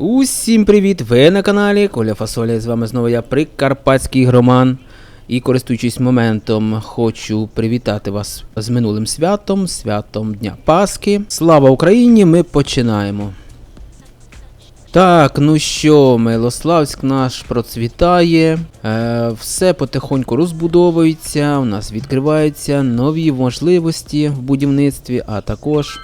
Усім привіт! Ви на каналі Коля Фасоля. З вами знову я Прикарпатський громан. І користуючись моментом, хочу привітати вас з минулим святом, святом Дня Пасхи. Слава Україні! Ми починаємо. Так, ну що, Милославськ наш процвітає, е, все потихоньку розбудовується, у нас відкриваються нові можливості в будівництві, а також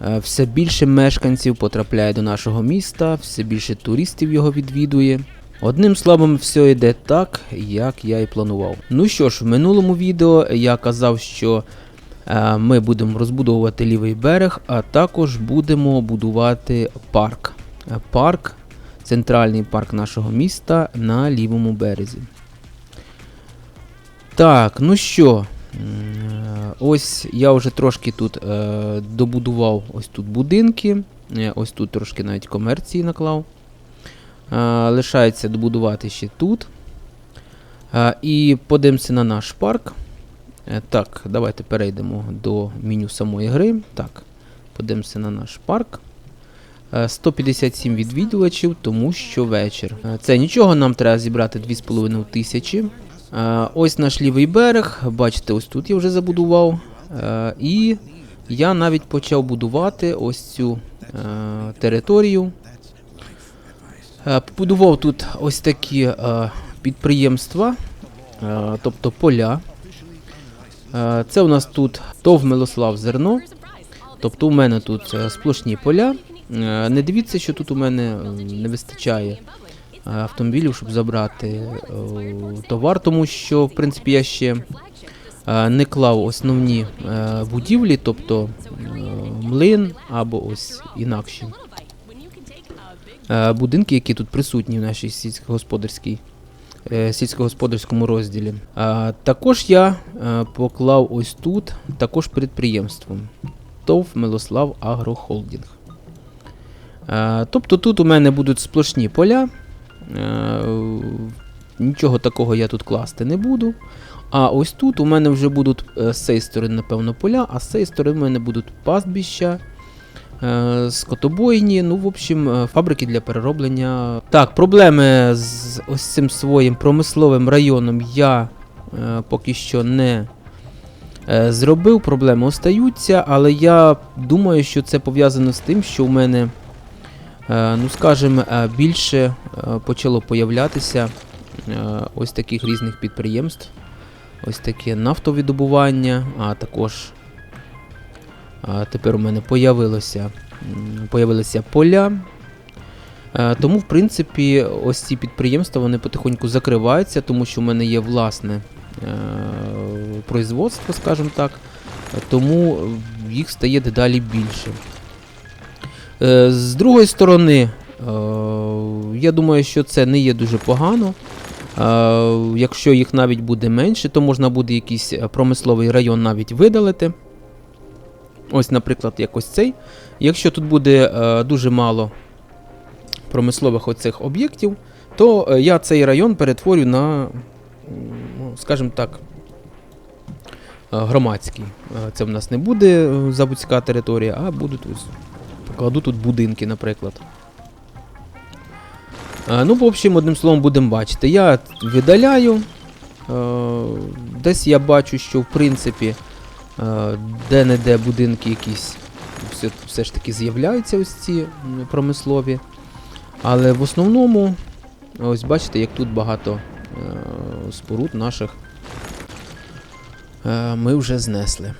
Все більше мешканців потрапляє до нашого міста, все більше туристів його відвідує. Одним словом, все йде так, як я і планував. Ну що ж, в минулому відео я казав, що е, ми будемо розбудовувати лівий берег, а також будемо будувати парк. Е, Парк, центральний парк нашого міста на лівому березі. Так, ну що, е, ось я вже трошки тут е, добудував ось тут будинки. Е, Ось тут трошки навіть комерції наклав. Е, лишається добудувати ще тут. Е, і подивимося на наш парк. Е, так, давайте перейдемо до меню самої гри. Так, подивимося на наш парк. Е, 157 відвідувачів, тому що вечір. Е, Це нічого, нам треба зібрати 2,5 тисячі. Е, Ось наш лівий берег. Бачите, ось тут я вже забудував. Е, І я навіть почав будувати ось цю е, територію. Е, Побудував тут ось такі е, підприємства, е, тобто поля. Е, Це у нас тут ТОВ Милослав Зерно. Тобто у мене тут е, сплошні поля. Е, Не дивіться, що тут у мене е, не вистачає е, автомобілів, щоб забрати е, товар, тому що, в принципі, я ще е, не клав основні е, будівлі, тобто е, млин або ось інакші е, будинки, які тут присутні в нашій сільськогосподарській е, сільськогосподарському розділі. А, також я е, поклав ось тут також підприємством ТОВ Милослав Агрохолдінг. Е, тобто тут у мене будуть сплошні поля. Е, нічого такого я тут класти не буду. А ось тут у мене вже будуть е, з цієї сторони, напевно, поля, а з цієї сторони у мене будуть пастбища, е, скотобойні, ну, в общем, фабрики для перероблення. Так, проблеми з ось цим своїм промисловим районом я поки що не зробив. Проблеми остаються, але я думаю, що це пов'язано з тим, що у мене, ну скажімо, е, більше е, почало появлятися е, ось таких різних підприємств. Ось таке нафтовидобування, а також тепер у мене появилося, появилися поля. Е, Тому, в принципі, ось ці підприємства вони потихоньку закриваються, тому що в мене є власне е, производство, скажімо так, е, тому їх стає дедалі більше. Е, З другої сторони, е, я думаю, що це не є дуже погано. Е, Якщо їх навіть буде менше, то можна буде якийсь промисловий район навіть видалити. Ось, наприклад, якось цей. Якщо тут буде дуже мало промислових оцих об'єктів, то я цей район перетворю на, ну, скажімо так, громадський. Це в нас не буде заводська територія, а будуть ось. Покладу тут будинки, наприклад. Е, Ну, в общем, одним словом, будемо бачити. Я видаляю. Е, Десь я бачу, що в принципі е, де-не-де будинки якісь все, все ж таки з'являються ось ці промислові. Але в основному, ось бачите, як тут багато споруд наших ми вже знесли.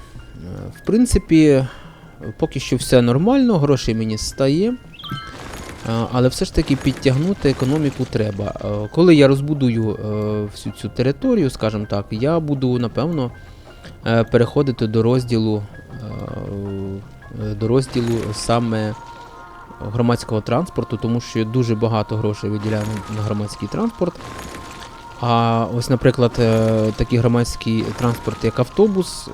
В принципі, поки що все нормально, грошей мені стає. Але все ж таки підтягнути економіку треба. Коли я розбудую е, всю цю територію, скажімо так, я буду напевно е, переходити до розділу е, до розділу саме громадського транспорту, тому що дуже багато грошей виділяю на громадський транспорт. А ось, наприклад, е, такий громадський транспорт, як автобус, е,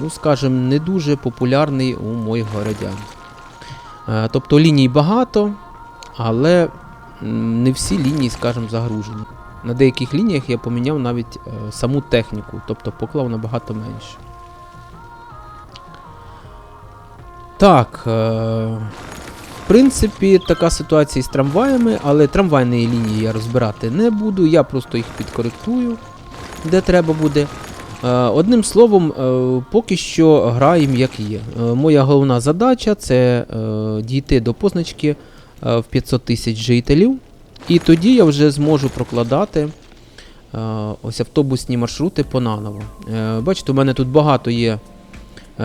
ну, скажімо, не дуже популярний у моїх городян. Е, Тобто ліній багато, але не всі лінії, скажімо, загружені. На деяких лініях я поміняв навіть саму техніку, тобто поклав набагато менше. Так, е, принципі, така ситуація з трамваями, але трамвайної лінії я розбирати не буду, я просто їх підкоректую, де треба буде. Е, Одним словом, е, поки що граємо як є. Е, Моя головна задача це дійти до позначки в 500 тисяч жителів, і тоді я вже зможу прокладати ось автобусні маршрути по наново. Бачите, у мене тут багато є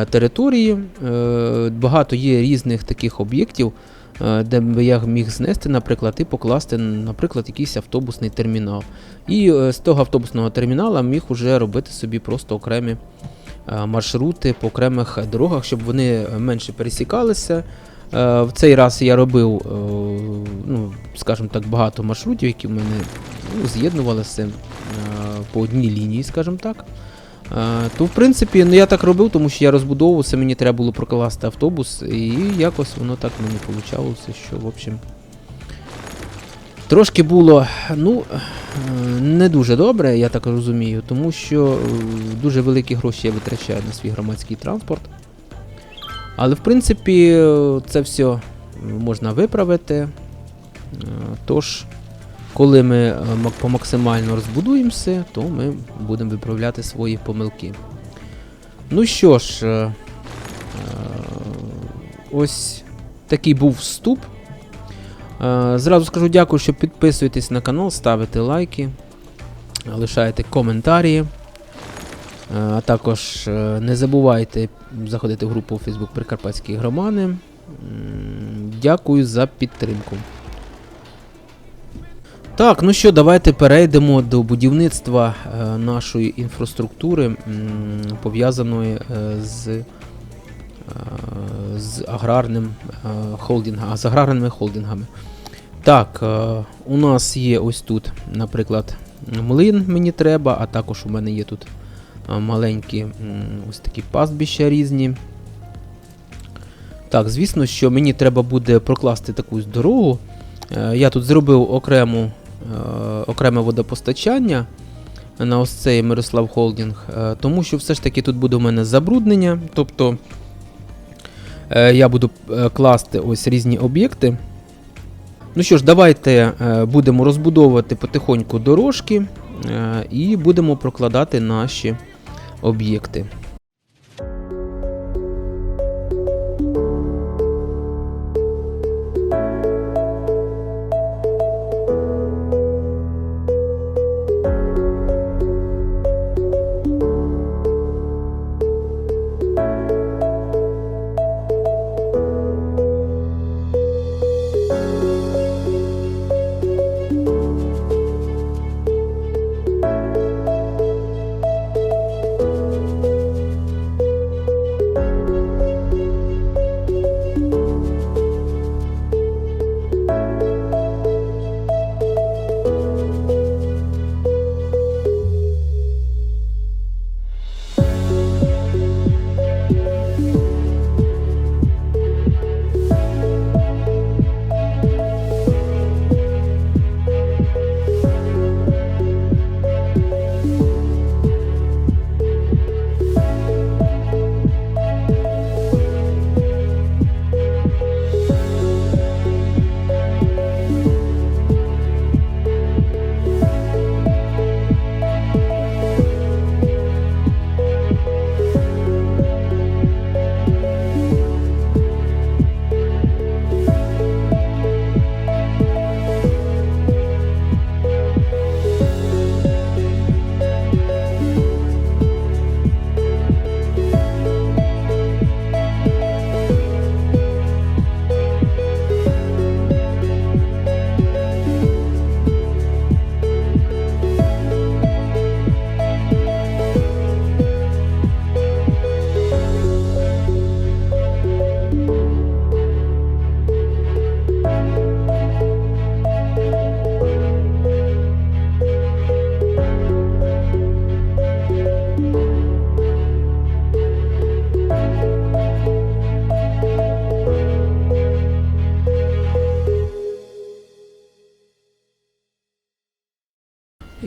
території, е, багато є різних таких об'єктів, е, де б я міг знести, наприклад, і покласти, наприклад, якийсь автобусний термінал. І е, з того автобусного термінала міг уже робити собі просто окремі е, маршрути по окремих дорогах, щоб вони менше пересікалися. Е, В цей раз я робив, е, ну, скажімо так, багато маршрутів, які в мене ну, з'єднувалися е, по одній лінії, скажімо так. Е, То, в принципі, ну я так робив, тому що я розбудовувався, мені треба було прокласти автобус, і якось воно так мені вийшло, що, в общем. Трошки було, ну, е, не дуже добре, я так розумію, тому що е, дуже великі гроші я витрачаю на свій громадський транспорт. Але, в принципі, це все можна виправити. Тож, коли ми е, мак- помаксимально розбудуємося, то ми будемо виправляти свої помилки. Ну що ж, е, е, ось такий був вступ. Зразу скажу дякую, що підписуєтесь на канал, ставите лайки, лишаєте коментарі. А також не забувайте заходити в групу Facebook Прикарпатські громади. Дякую за підтримку. Так, ну що, давайте перейдемо до будівництва е, нашої інфраструктури, пов'язаної е, з, е, з аграрним холдингом, з аграрними холдингами. Так, у нас є ось тут, наприклад, млин мені треба, а також у мене є тут маленькі ось такі пастбища різні. Так, звісно, що мені треба буде прокласти таку дорогу. Я тут зробив окрему, окреме водопостачання на ось цей Мирослав Холдінг, е, тому що все ж таки тут буде у мене забруднення. Тобто е, я буду е, класти ось різні об'єкти. Ну що ж, давайте е, будемо розбудовувати потихоньку дорожки е, і будемо прокладати наші об'єкти.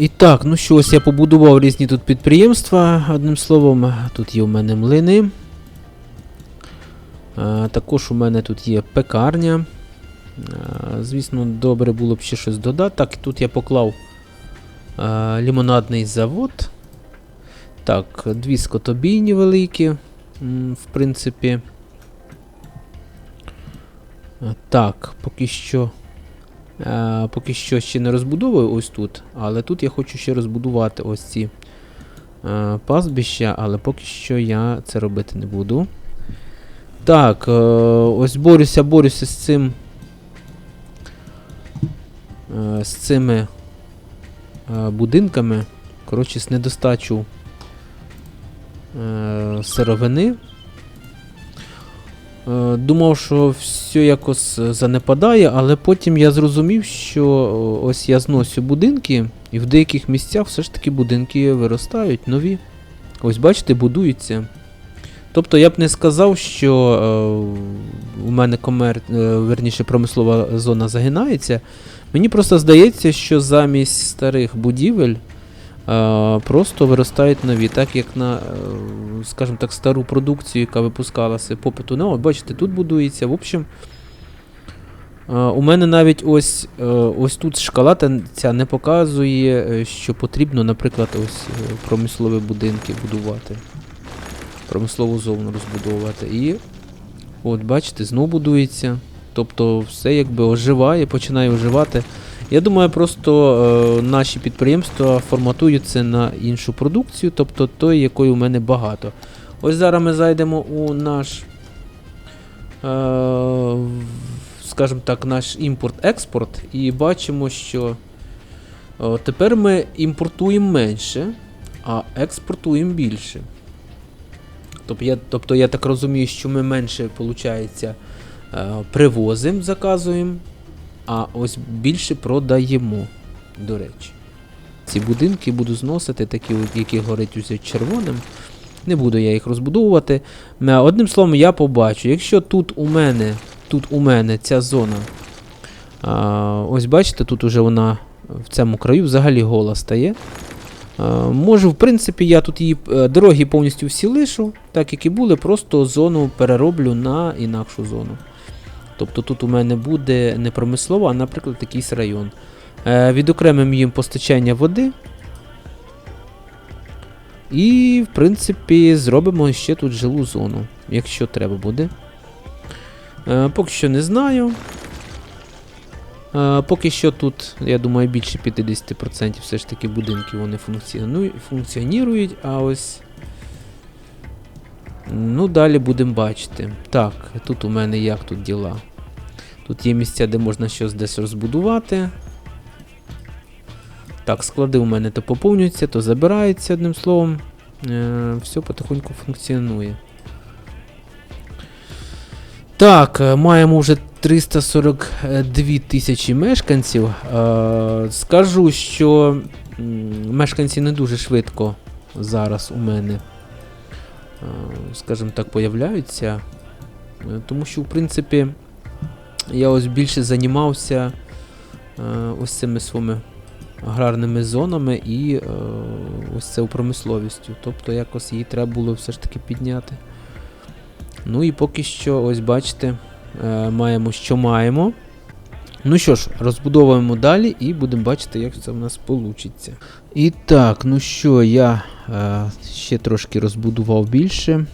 І так, ну що, ось я побудував різні тут підприємства. Одним словом, тут є у мене млини. Також у мене тут є пекарня. Звісно, добре було б ще щось додати. Так, тут я поклав лімонадний завод. Так, дві скотобійні великі. В принципі. Так, поки що. Е, поки що ще не розбудовую ось тут, але тут я хочу ще розбудувати ось ці е, пастбища, але поки що я це робити не буду. Так, е, ось борюся, борюся з цим. З цими будинками. Коротше, з недостачу сировини. Е, Думав, що все якось занепадає, але потім я зрозумів, що ось я зносю будинки, і в деяких місцях все ж таки будинки виростають нові. Ось бачите, будуються. Тобто я б не сказав, що е, у мене комер... е, верніше промислова зона загинається. Мені просто здається, що замість старих будівель е, просто виростають нові, так як на, е, скажімо так, стару продукцію, яка випускалася попиту. Ну, бачите, тут будується. В общем, е, у мене навіть ось, е, ось тут шкала ця не показує, е, що потрібно, наприклад, ось е, промислові будинки будувати. Промислову зону розбудовувати. І от бачите, знову будується. Тобто все якби оживає, починає оживати. Я думаю, просто е, наші підприємства форматуються на іншу продукцію, тобто той, якої у мене багато. Ось зараз ми зайдемо у наш, е, скажімо так, наш імпорт-експорт і бачимо, що е, тепер ми імпортуємо менше, а експортуємо більше. Тобто я, тобто я так розумію, що ми менше, виходить, е, привозимо, заказуємо, а ось більше продаємо, до речі. Ці будинки буду зносити, такі, які горять усе червоним. Не буду я їх розбудовувати. Одним словом, я побачу, якщо тут у мене, тут у мене ця зона. А, ось бачите, тут уже вона в цьому краю взагалі гола стає. А, можу, в принципі, я тут її е, дороги повністю всі лишу, так як і були, просто зону перероблю на інакшу зону. Тобто тут у мене буде не промислова, а, наприклад, якийсь район. Е, відокремим їм постачання води. І, в принципі, зробимо ще тут жилу зону, якщо треба буде. Е, поки що не знаю. Е, поки що тут, я думаю, більше 50% все ж таки будинків вони функціонують, а ось. Ну, далі будемо бачити. Так, тут у мене як тут діла? Тут є місця, де можна щось десь розбудувати. Так, склади у мене то поповнюються, то забираються, одним словом. Е, все потихоньку функціонує. Так, е, маємо вже 342 тисячі мешканців. Е, скажу, що мешканці не дуже швидко зараз у мене, е, скажімо так, появляються. Е, Тому що, в принципі, я ось більше займався е, ось цими своїми аграрними зонами і е, ось це промисловістю. Тобто якось її треба було все ж таки підняти. Ну і поки що, ось бачите, е, маємо, що маємо. Ну що ж, розбудовуємо далі і будемо бачити, як це в нас вийде. І так, ну що, я е, ще трошки розбудував більше.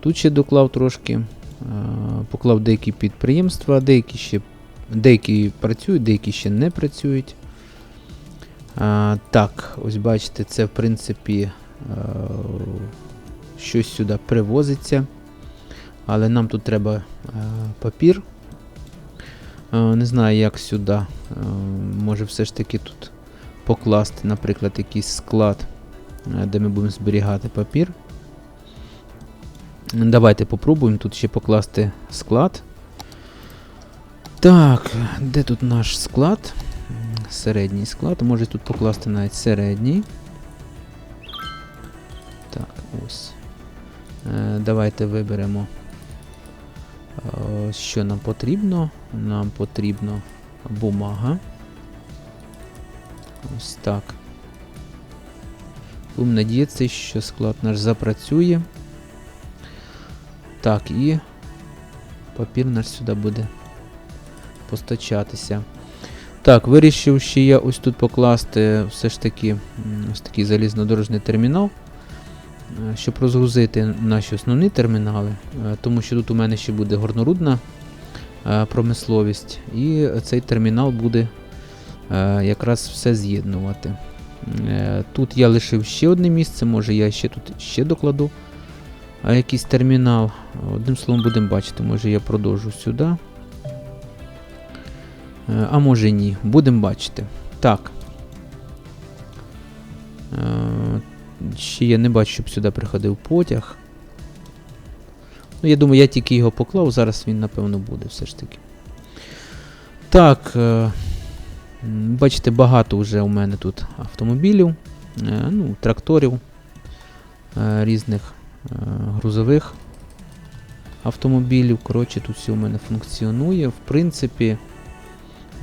Тут ще доклав трошки. Е, Поклав деякі підприємства, деякі ще деякі працюють, деякі ще не працюють. А, так, ось бачите, це в принципі е, щось сюди привозиться. Але нам тут треба е, папір. Е, не знаю, як сюди. Е, може все ж таки тут покласти, наприклад, якийсь склад, е, де ми будемо зберігати папір. Давайте попробуємо тут ще покласти склад. Так, де тут наш склад? Середній склад. Може тут покласти навіть середній. Так, ось. Е, давайте виберемо, е, що нам потрібно. Нам потрібно бумага. Ось так. Будемо надіятися, що склад наш запрацює. Так, і папір наш сюди буде постачатися. Так, вирішив ще я ось тут покласти все ж таки ось такий залізнодорожний термінал, е, щоб розгрузити наші основні термінали, е, тому що тут у мене ще буде горнорудна е, промисловість, і цей термінал буде е, якраз все з'єднувати. Е, Тут я лишив ще одне місце, може я ще тут ще докладу якийсь термінал. Одним словом, будемо бачити, може я продовжу сюди. Е, А може ні. Будемо бачити. Так. Е, Ще я не бачу, щоб сюди приходив потяг. Ну, я думаю, я тільки його поклав, зараз він, напевно, буде все ж таки. Так. е, Бачите, багато вже у мене тут автомобілів, ну, тракторів різних грузових автомобілів. Коротше, тут все у мене функціонує. В принципі,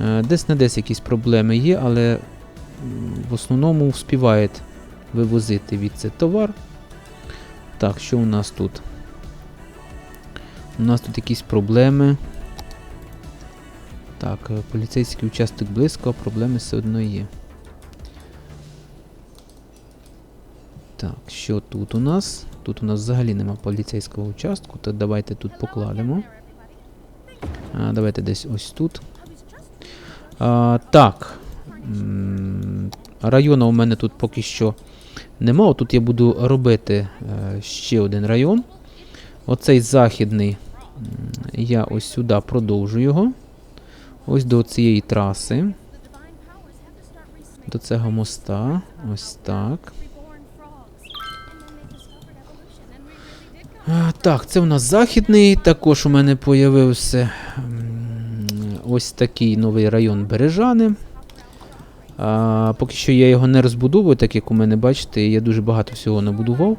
е, десь на десь якісь проблеми є, але в основному вспіває вивозити від це товар. Так, що у нас тут? У нас тут якісь проблеми. Так, е, поліцейський участок близько, проблеми все одно є. Так, що тут у нас? Тут у нас взагалі нема поліцейського участку, то давайте тут покладемо. А, давайте десь ось тут. А, так. Району у мене тут поки що нема. Тут я буду робити е, ще один район. Оцей західний. Я ось сюди продовжу його. Ось до цієї траси. До цього моста. Ось так. Так, це у нас західний. Також у мене появився ось такий новий район Бережани. А, поки що я його не розбудовую, так як у мене, бачите, я дуже багато всього набудував.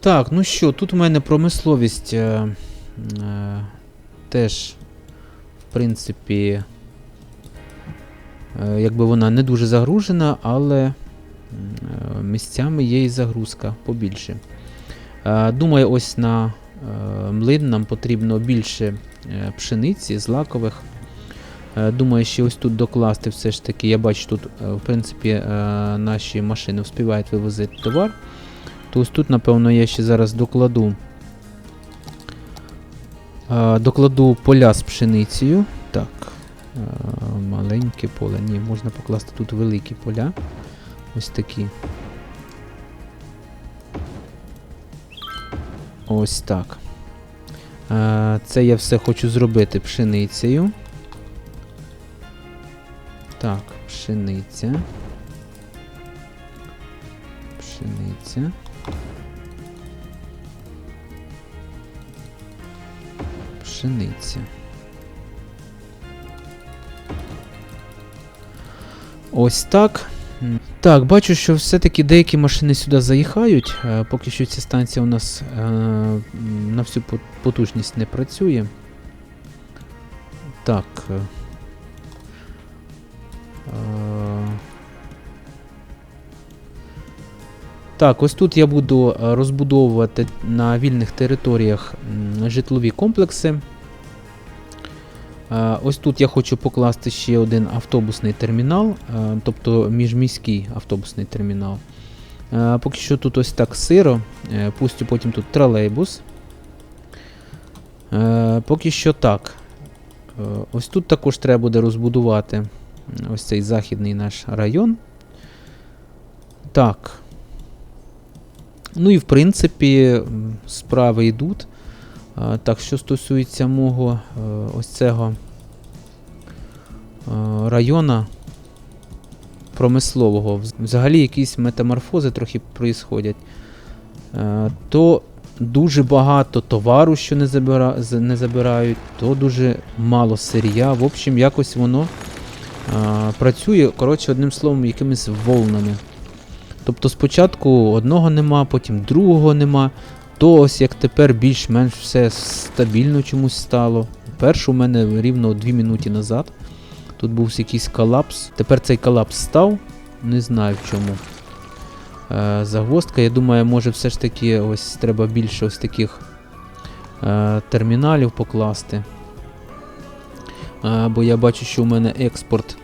Так, ну що, тут у мене промисловість е, е, теж, в принципі, е, якби вона не дуже загружена, але е, місцями є і загрузка побільше. Е, Думаю, ось на е, млин нам потрібно більше е, пшениці, злакових. Думаю, ще ось тут докласти все ж таки. Я бачу, тут, в принципі, наші машини вспівають вивозити товар. То ось тут, напевно, я ще зараз докладу. Докладу поля з пшеницею. Так. Маленьке поле. Ні, можна покласти тут великі поля. Ось такі. Ось так. Е, Це я все хочу зробити пшеницею. Так, пшениця. Пшениця. Пшениця. Ось так. Так, бачу, що все-таки деякі машини сюди заїхають. Е, Поки що ця станція у нас е, на всю потужність не працює. Так. е, Так, ось тут я буду розбудовувати на вільних територіях житлові комплекси. Е, Ось тут я хочу покласти ще один автобусний термінал, е, тобто міжміський автобусний термінал. Е, Поки що тут ось так сиро, пустю потім тут тролейбус. Поки що так. Ось тут також треба буде розбудувати ось цей західний наш район. Так. Ну і в принципі справи йдуть. Так, що стосується мого е, ось цього е, району промислового, взагалі якісь метаморфози трохи проїсходять, е, то дуже багато товару, що не, забира, не забирають, то дуже мало сирія. В общем, якось воно працює, коротше, одним словом, якимись волнами. Тобто спочатку одного нема, потім другого нема. То ось як тепер більш-менш все стабільно чомусь стало. Перше у мене рівно 2 минуті назад. Тут був якийсь колапс. Тепер цей колапс став. Не знаю в чому. Е, загвоздка. Я думаю, може все ж таки ось треба більше ось таких е, терміналів покласти. е, бо я бачу, що у мене експорт,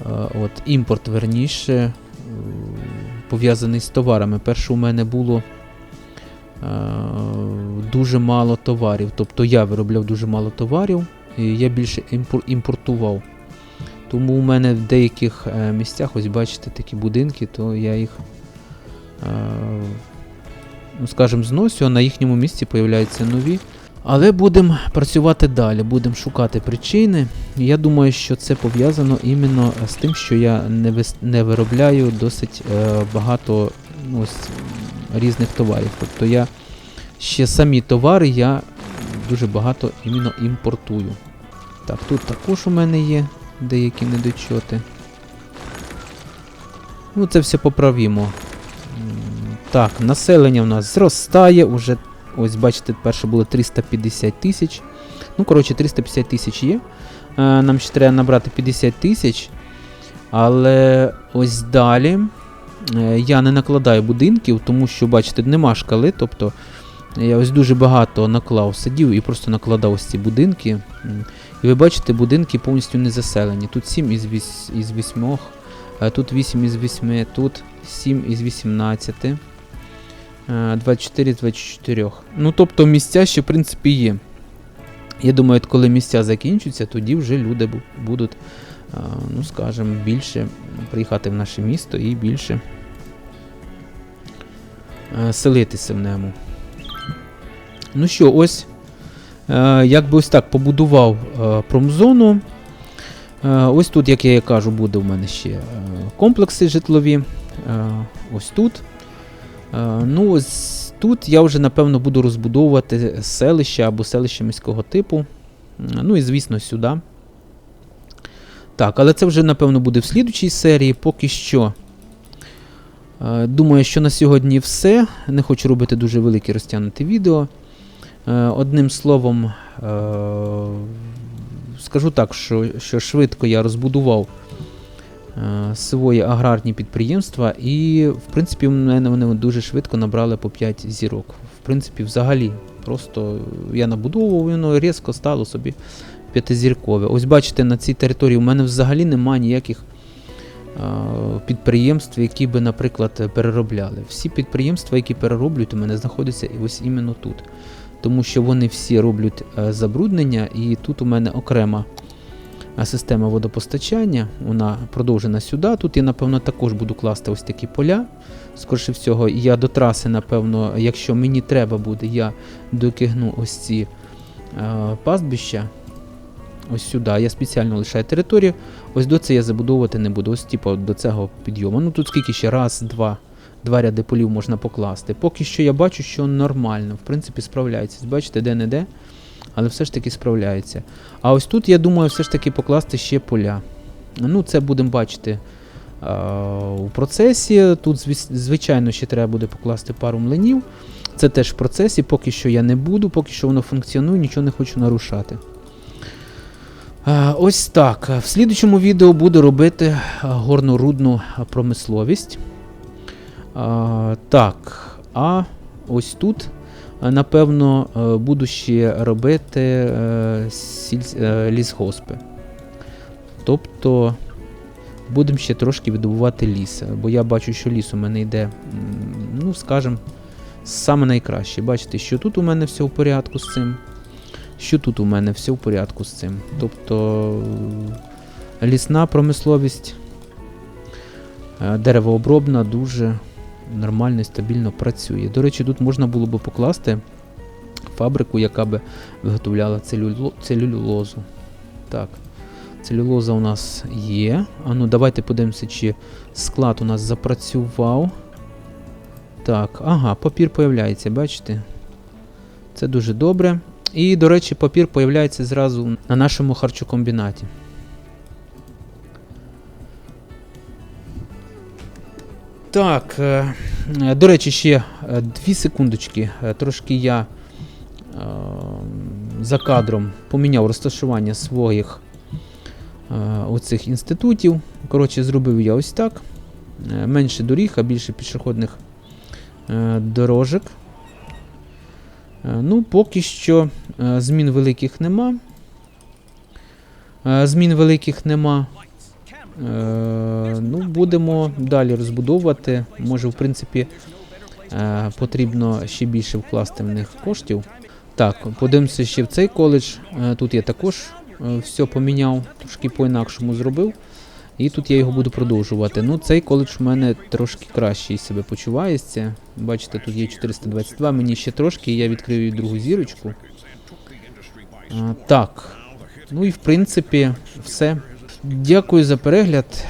е, от, імпорт верніше, пов'язаний з товарами. Перше у мене було дуже мало товарів. Тобто я виробляв дуже мало товарів, і я більше імпор- імпортував. Тому у мене в деяких е, місцях, ось бачите, такі будинки, то я їх, е, ну скажімо, зносю, а на їхньому місці появляються нові. Але будемо працювати далі, будемо шукати причини. Я думаю, що це пов'язано іменно з тим, що я не, виробляю досить е, багато ну, ось, різних товарів. Тобто я ще самі товари я дуже багато іменно імпортую. Так, тут також у мене є деякі недочоти. Ну, це все поправімо. Так, населення в нас зростає. Уже, ось бачите, перше було 350 тисяч. Ну, коротше, 350 тисяч є. Е, Нам ще треба набрати 50 тисяч. Але ось далі я не накладаю будинків, тому що, бачите, нема шкали. Тобто я ось дуже багато наклав сидів і просто накладав ось ці будинки. І ви бачите, будинки повністю не заселені. Тут 7 із, віс, із 8, е, тут 8 із 8, тут 7 із 18. е, 24 з 24. Ну, тобто місця ще, в принципі, є. Я думаю, коли місця закінчаться, тоді вже люди будуть, е, ну скажімо, більше приїхати в наше місто і більше е, селитися в ньому. Ну що, ось е, якби ось так побудував е, промзону. Е, ось тут, як я кажу, буде в мене ще е, комплекси житлові. Е, ось тут. Е, ну, ось тут я вже, напевно, буду розбудовувати селище або селище міського типу. Ну і, звісно, сюди. Так, але це вже, напевно, буде в слідучій серії. Поки що. Е, Думаю, що на сьогодні все. Не хочу робити дуже велике розтягнуте відео. Е, Одним словом, е, скажу так, що, що швидко я розбудував свої аграрні підприємства, і, в принципі, у мене вони дуже швидко набрали по 5 зірок. В принципі, взагалі, просто я набудовував, воно різко стало собі п'ятизіркове. Ось бачите, на цій території у мене взагалі немає ніяких підприємств, які би, наприклад, переробляли. Всі підприємства, які перероблюють, у мене знаходяться ось іменно тут. Тому що вони всі роблять е, забруднення, і тут у мене окрема е, система водопостачання, вона продовжена сюди. Тут я, напевно, також буду класти ось такі поля. Скоріше всього, я до траси, напевно, якщо мені треба буде, я докигну ось ці е, пастбища. Ось сюди. Я спеціально лишаю територію. Ось до це я забудовувати не буду. Ось типу до цього підйому. Ну тут скільки ще раз, два. Два ряди полів можна покласти. Поки що я бачу, що нормально, в принципі, справляється. Бачите, де-не-де, але все ж таки справляється. А ось тут, я думаю, все ж таки покласти ще поля. Ну, це будемо бачити а, у процесі. Тут, звичайно, ще треба буде покласти пару млинів. Це теж в процесі, поки що я не буду, поки що воно функціонує, нічого не хочу нарушати. Е, Ось так. В слідучому відео буду робити е, горнорудну е, промисловість. Так, а ось тут, е, напевно, е, буду ще робити е, е, лісгоспи. Тобто будемо ще трошки видобувати ліс. Бо я бачу, що ліс у мене йде, ну, скажімо, саме найкраще. Бачите, що тут у мене все в порядку з цим, що тут у мене все в порядку з цим. Тобто лісна промисловість, е, деревообробна дуже нормально і стабільно працює. До речі, тут можна було би покласти фабрику, яка би виготовляла целюло- целюлозу. Так, целюлоза у нас є. А ну давайте подивимося, чи склад у нас запрацював. Так, ага, папір появляється, бачите? Це дуже добре. І, до речі, папір появляється зразу на нашому харчокомбінаті. Так, е, е, до речі, ще е, дві секундочки. Е, Трошки я е, за кадром поміняв розташування своїх е, оцих інститутів. Коротше, зробив я ось так. Е, Менше доріг, а більше пішохідних е, дорожок. Е, Ну, поки що е, змін великих нема. Е, Змін великих нема. Ну, будемо далі розбудовувати. Може, в принципі, потрібно ще більше вкласти в них коштів. Так, подивимося ще в цей коледж. Тут я також все поміняв, трошки по-інакшому зробив. І тут я його буду продовжувати. Ну, цей коледж в мене трошки краще себе почувається. Бачите, тут є 422, мені ще трошки, і я відкрию другу зірочку. А, так. Ну і в принципі, все. Дякую за перегляд.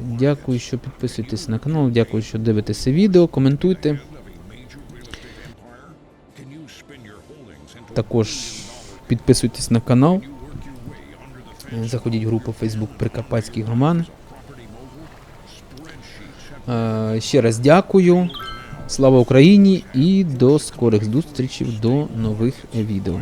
Дякую, що підписуєтесь на канал. Дякую, що дивитеся відео, коментуйте. Також підписуйтесь на канал. Заходіть в групу Facebook Прикарпатський громад. Е, Ще раз дякую. Слава Україні і до скорих зустрічей до нових відео.